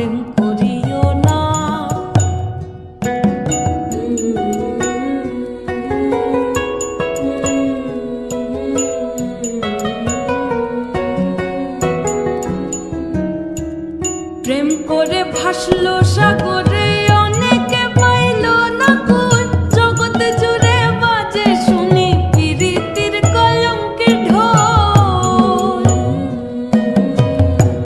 প্রেম করিও না। প্রেম করে ভাসলো সাগর।